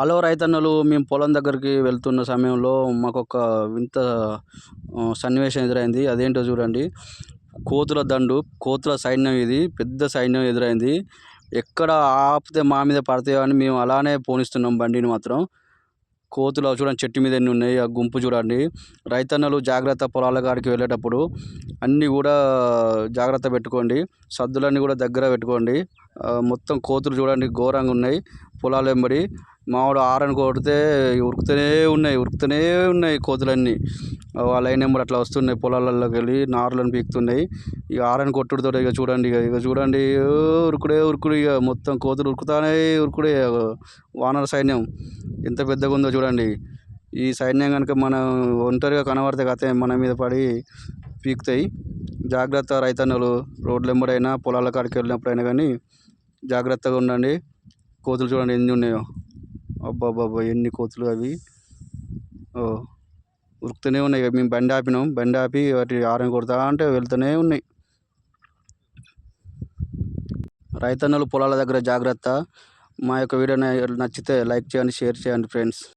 Hello రైతన్నలు మేము పొలం దగ్గరికి వెళ్తున్న సమయంలో మాకు ఒక వింత సన్నివేశం ఎదురైంది. అదేంటో చూడండి. కోతుల దండు కోతుల సైన్యం ఇది పెద్ద సైన్యం ఎదురైంది. ఎక్కడ ఆపితే మా మీద పడతాయో అని మేము అలానే పోనిస్తున్నాం బండిని మాత్రం. కోతులు చూడండి చెట్టు మీద ఎన్ని ఉన్నాయి ఆ గుంపు చూడండి. రైతన్నలు జాగ్రత్త పొలాల కాడికి వెళ్ళేటప్పుడు అన్నీ కూడా జాగ్రత్త పెట్టుకోండి. సద్దులన్నీ కూడా దగ్గర పెట్టుకోండి. మొత్తం కోతులు చూడండి ఘోరంగా ఉన్నాయి. పొలాల వెంబడి మావాడు ఆరని కొడితే ఉరుకుతూనే ఉన్నాయి ఉరుకుతూనే ఉన్నాయి కోతులన్నీ. ఆ, వాళ్ళ లైన్ నెంబర్ అట్లా వస్తున్నాయి పొలాలలోకి వెళ్ళి నార్లను పీకుతున్నాయి. ఇక ఆరని కొట్టుడుతో ఇక చూడండి ఇక ఇక చూడండి ఉరుకుడే ఉరుకుడు ఇక. మొత్తం కోతులు ఉరుకుతానే ఉరుకుడే వానర సైన్యం. ఎంత పెద్దగా ఉందో చూడండి. ఈ సైన్యం కనుక మనం ఒంటరిగా కనబడితే కథ మన మీద పడి పీకుతాయి. జాగ్రత్త రైతన్నలు రోడ్ల వెంబడైనా పొలాల కాడికి వెళ్ళినప్పుడైనా కానీ జాగ్రత్తగా ఉండండి. కోతులు చూడండి ఎన్ని ఉన్నాయో. అబ్బాబాబా ఎన్ని కోతులు అవి? ఓ ఉరుకుతూనే ఉన్నాయి. ఇక మేము బండి ఆపినాం. బండి ఆపి వాటి ఆరం కొడతా అంటే వెళ్తూనే ఉన్నాయి. రైతన్నలు పొలాల దగ్గర జాగ్రత్త. మా యొక్క వీడియో నచ్చితే లైక్ చేయండి షేర్ చేయండి ఫ్రెండ్స్.